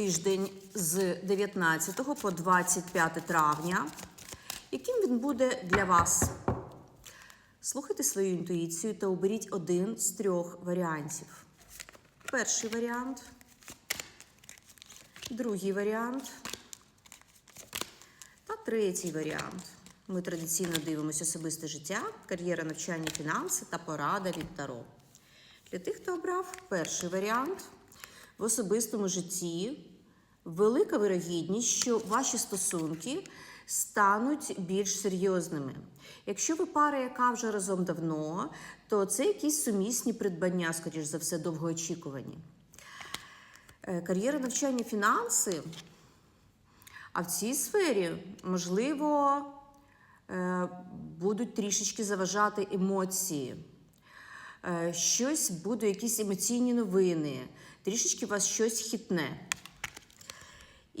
тиждень з 19 по 25 травня. Яким він буде для вас? Слухайте свою інтуїцію та оберіть один з трьох варіантів. Перший варіант, другий варіант та третій варіант. Ми традиційно дивимося особисте життя, кар'єра, навчання, фінанси та порада від Таро. Для тих, хто обрав перший варіант, в особистому житті велика вирогідність, що ваші стосунки стануть більш серйозними. Якщо ви пара, яка вже разом давно, то це якісь сумісні придбання, скоріш за все, довгоочікувані. Е, Кар'єра, навчання, фінанси. А в цій сфері, можливо, е, будуть трішечки заважати емоції. Е, Щось буде, якісь емоційні новини, трішечки вас щось хитне.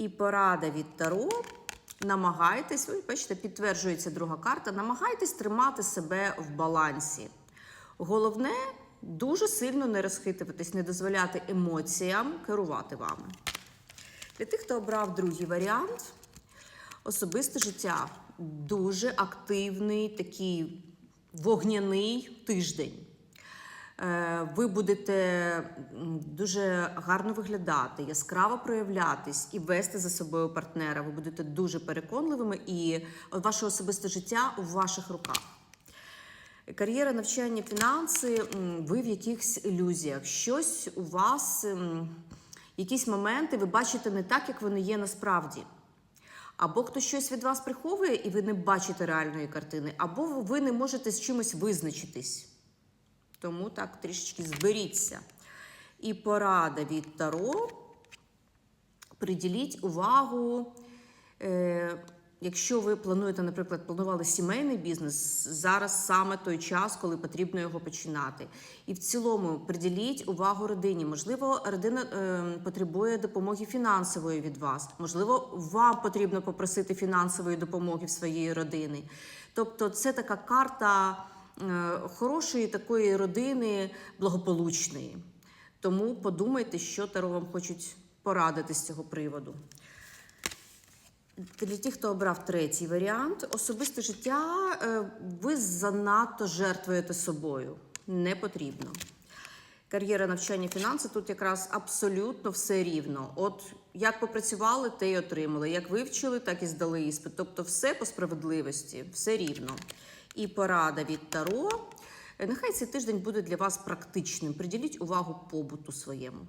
І порада від Таро. Намагайтесь, ви бачите, підтверджується друга карта. Намагайтесь тримати себе в балансі. Головне дуже сильно не розхитуватись, не дозволяти емоціям керувати вами. Для тих, хто обрав другий варіант, особисте життя дуже активний, такий вогняний тиждень. Е, Ви будете дуже гарно виглядати, яскраво проявлятись і вести за собою партнера. Ви будете дуже переконливими, і ваше особисте життя у ваших руках. Кар'єра, навчання, фінанси, ви в якихось ілюзіях. Щось у вас, якісь моменти ви бачите не так, як вони є насправді. Або хтось щось від вас приховує, і ви не бачите реальної картини, або ви не можете з чимось визначитись. Тому так трішечки зберіться. І порада від Таро. Приділіть увагу. Е, якщо ви плануєте, наприклад, планували сімейний бізнес, зараз саме той час, коли потрібно його починати. І в цілому приділіть увагу родині. Можливо, родина е, потребує допомоги фінансової від вас. Можливо, вам потрібно попросити фінансової допомоги в своєї родини. Тобто, це така карта хорошої такої родини, благополучної. Тому подумайте, що Таро вам хочуть порадити з цього приводу. Для тих, хто обрав третій варіант, особисте життя е, ви занадто жертвуєте собою. Не потрібно. Кар'єра навчання фінанси тут якраз абсолютно все рівно. От як попрацювали, те й отримали. Як вивчили, так і здали іспит. Тобто, все по справедливості, все рівно. І порада від Таро. Е, Нехай цей тиждень буде для вас практичним. Приділіть увагу побуту своєму.